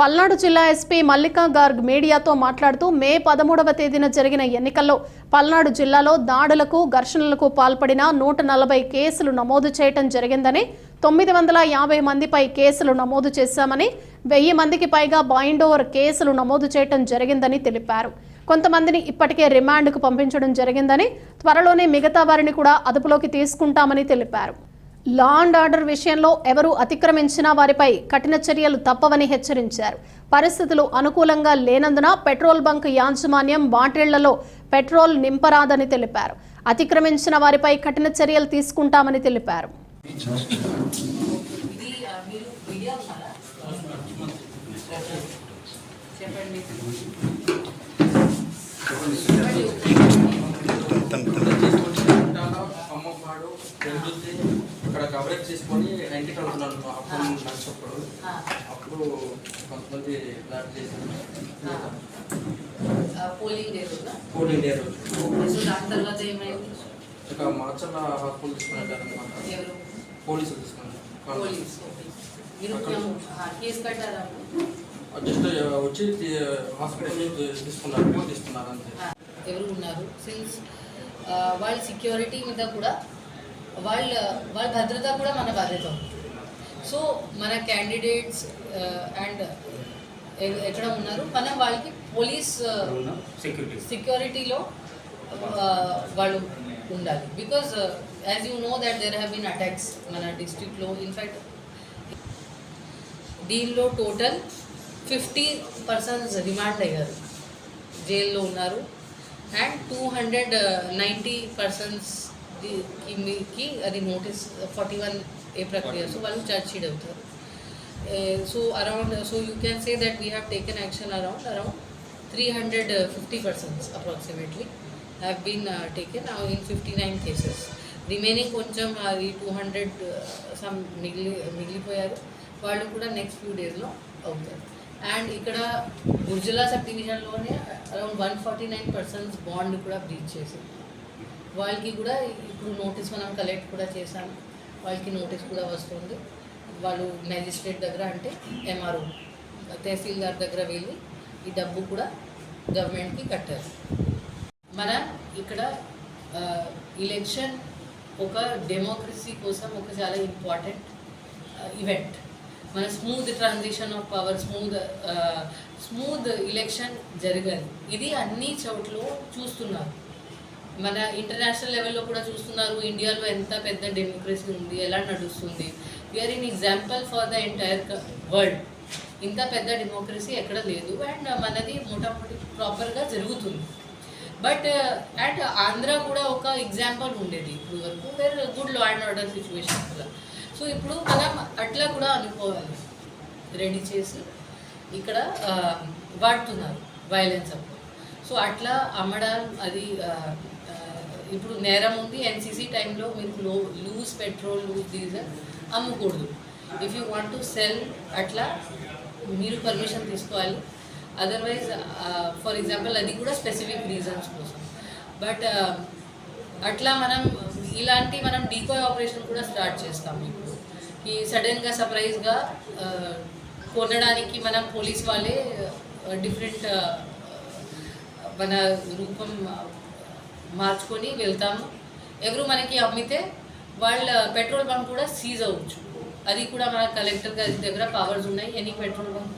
పల్నాడు జిల్లా ఎస్పీ మల్లికా గార్గ్ మీడియాతో మాట్లాడుతూ మే పదమూడవ తేదీన జరిగిన ఎన్నికల్లో పల్నాడు జిల్లాలో దాడులకు ఘర్షణలకు పాల్పడిన నూట నలభై కేసులు నమోదు చేయటం జరిగిందని తొమ్మిది వందల యాభై మందిపై కేసులు నమోదు చేశామని వెయ్యి మందికి పైగా బైండ్ ఓవర్ కేసులు నమోదు చేయటం జరిగిందని తెలిపారు. కొంతమందిని ఇప్పటికే రిమాండ్కు పంపించడం జరిగిందని త్వరలోనే మిగతా వారిని కూడా అదుపులోకి తీసుకుంటామని తెలిపారు. లా అండ్ ఆర్డర్ విషయంలో ఎవరు అతిక్రమించినా వారిపై కఠిన చర్యలు తప్పవని హెచ్చరించారు. పరిస్థితులు అనుకూలంగా లేనందున పెట్రోల్ బంక్ యాజమాన్యం బాటిళ్ళలో పెట్రోల్ నింపరాదని తెలిపారు. అతిక్రమించిన వారిపై కఠిన చర్యలు తీసుకుంటామని తెలిపారు. చెప్పండి. కవరేజ్ చేసుకొని ఇంటికి వెళ్తున్నాను అప్పుడు నడిచినప్పుడు అప్పుడు కొంతమంది బ్లాక్ చేశారు. పోలింగ్ డే రోజున పోలింగ్ డే రోజు. సో దాని తర్వాత ఏమైంది? ఇక ఎవరు? పోలీసులు తీసుకున్నారు. పోలీస్ కేసు కట్టారా జస్ట్ వచ్చి హాస్పిటల్ తీసుకున్నారు తీసుకున్నారు అంతే ఎవరు ఉన్నారు? సిన్స్ వాళ్ళ సెక్యూరిటీ మీద కూడా వాళ్ళ వాళ్ళ భద్రత కూడా మన బాధ్యత. సో మన క్యాండిడేట్స్ అండ్ ఎక్కడ ఉన్నారు? మనం వాళ్ళకి పోలీస్ సెక్యూరిటీ సెక్యూరిటీలో వాళ్ళు ఉండాలి. Because as you know that there have been attacks మన డిస్ట్రిక్ట్లో ఇన్ఫ్యాక్ట్ దీనిలో టోటల్ ఫిఫ్టీ పర్సన్స్ రిమాండ్ అయ్యారు. జైల్లో ఉన్నారు. And two hundred ninety persons కి అది నోటీస్ ఫార్టీ వన్ ఏ ప్రక్రియ. సో వాళ్ళు ఛార్జ్ షీట్ అవుతారు. So around so you can say that we have taken action around around three hundred fifty persons approximately have been taken in fifty nine cases remaining కొంచెం అది two hundred some మిగిలి మిగిలిపోయారు. వాళ్ళు కూడా next few డేస్లో అవుతారు. And ఇక్కడ Gurazala sub డివిజన్లోనే around one forty nine persons bond కూడా breach చేసింది. వాళ్ళకి కూడా ఇప్పుడు నోటీస్ మనం కలెక్ట్ కూడా చేశాము. వాళ్ళకి నోటీస్ కూడా వస్తుంది. వాళ్ళు మ్యాజిస్ట్రేట్ దగ్గర అంటే ఎంఆర్ఓ తహసీల్దార్ దగ్గర వెళ్ళి ఈ డబ్బు కూడా గవర్నమెంట్కి కట్టారు. మన ఇక్కడ ఎలక్షన్ ఒక డెమోక్రసీ కోసం ఒక చాలా ఇంపార్టెంట్ ఈవెంట్ మన smooth transition of power smooth smooth election జరగాలి ఇది అన్ని చోట్ల చూస్తున్నారు. మన ఇంటర్నేషనల్ లెవెల్లో కూడా చూస్తున్నారు ఇండియాలో ఎంత పెద్ద డెమోక్రసీ ఉంది ఎలా నడుస్తుంది. We are in example for the entire world ఇంత పెద్ద డెమోక్రసీ ఎక్కడ లేదు అండ్ మనది మొట్టమొదటి ప్రాపర్గా జరుగుతుంది. బట్ అండ్ ఆంధ్ర కూడా ఒక ఎగ్జాంపుల్ ఉండేది ఇప్పుడు వరకు where good law and order situation కూడా సో ఇప్పుడు మనం అట్లా కూడా అనుకోవాలి. రెడీ చేసి ఇక్కడ వాడుతున్నారు వైలెన్స్ అప్పుడు. సో అట్లా అమ్మడం అది ఇప్పుడు నేరం ఉంది ఎన్సీసీ టైంలో మీరు లో loose petrol loose diesel అమ్మకూడదు. If you want to sell అట్లా మీరు పర్మిషన్ తీసుకోవాలి. అదర్వైజ్ ఫర్ ఎగ్జాంపుల్ అది కూడా స్పెసిఫిక్ రీజన్స్ కోసం. బట్ అట్లా మనం ఇలాంటి మనం డీకోయ్ ఆపరేషన్ కూడా స్టార్ట్ చేస్తాం ఇప్పుడు. ఈ సడన్గా సర్ప్రైజ్గా కొనడానికి మనం పోలీస్ వాళ్ళే డిఫరెంట్ మన రూపం మార్చుకొని వెళ్తాము. ఎవరు మనకి అమ్మితే వాళ్ళ పెట్రోల్ బంక్ కూడా సీజ్ అవ్వచ్చు. అది కూడా మన కలెక్టర్ గారి దగ్గర పవర్స్ ఉన్నాయి. ఎనీ పెట్రోల్ బంక్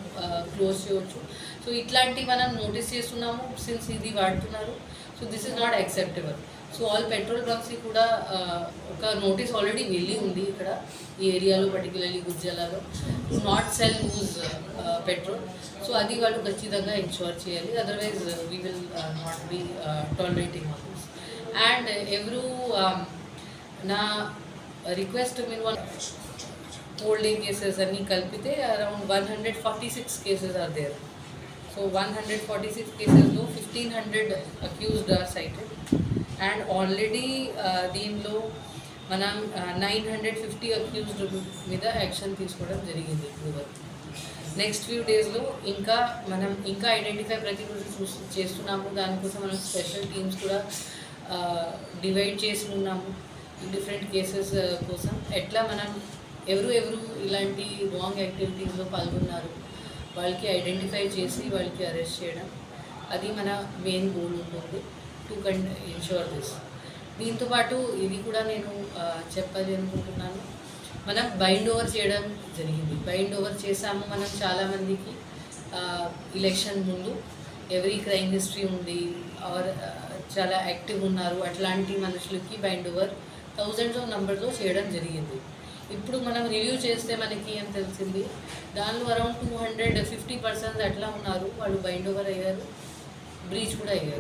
క్లోజ్ చేయవచ్చు సో ఇట్లాంటివి మనం నోటీస్ చేస్తున్నాము సిన్స్ ఇది వాడుతున్నారు. So this is not acceptable so all petrol బంక్స్కి కూడా ఒక నోటీస్ ఆల్రెడీ వెళ్ళి ఉంది ఇక్కడ ఈ ఏరియాలో particularly గుజ్జలాలో. Not sell use petrol. So అది వాళ్ళు ఖచ్చితంగా ఇన్షూర్ చేయాలి. Otherwise we will not be tolerating on and ఎవరు um, నా రిక్వెస్ట్ మీరు హోల్డింగ్ కేసెస్ అన్నీ కలిపితే around one hundred forty six cases are there so one hundred forty six కేసెస్లో fifteen hundred accused are cited and already దీనిలో మనం nine hundred fifty accused మీద action తీసుకోవడం జరిగింది ఇప్పుడు వరకు. నెక్స్ట్ ఫ్యూ డేస్లో ఇంకా మనం ఇంకా ఐడెంటిఫై ప్రతిరోజు చూస్ చేస్తున్నాము. దానికోసం మనం స్పెషల్ టీమ్స్ కూడా డివైడ్ చేసి ఉన్నాము డిఫరెంట్ కేసెస్ కోసం. ఎట్లా మనం ఎవరు ఎవరు ఇలాంటి రాంగ్ యాక్టివిటీస్లో పాల్గొన్నారు వాళ్ళకి ఐడెంటిఫై చేసి వాళ్ళకి అరెస్ట్ చేయడం అది మన మెయిన్ గోల్ ఉంటుంది టు కన్ ఇన్షూర్ దిస్ దీంతోపాటు ఇది కూడా నేను చెప్పాలి అనుకుంటున్నాను. మనం బైండ్ ఓవర్ చేయడం జరిగింది. బైండ్ ఓవర్ చేసాము మనం చాలామందికి ఎలక్షన్ ముందు. ఎవరీ క్రైమ్ హిస్టరీ ఉంది ఆర్ చాలా యాక్టివ్ ఉన్నారు. అట్లాంటి మనుషులకి బైండ్ ఓవర్ థౌజండ్స్ ఆఫ్ నెంబర్తో చేయడం జరిగింది. ఇప్పుడు మనం రివ్యూ చేస్తే మనకి ఏం తెలిసింది? దానిలో around two hundred fifty percent అట్లా ఉన్నారు. వాళ్ళు బైండ్ ఓవర్ అయ్యారు. బ్రీచ్ కూడా అయ్యారు.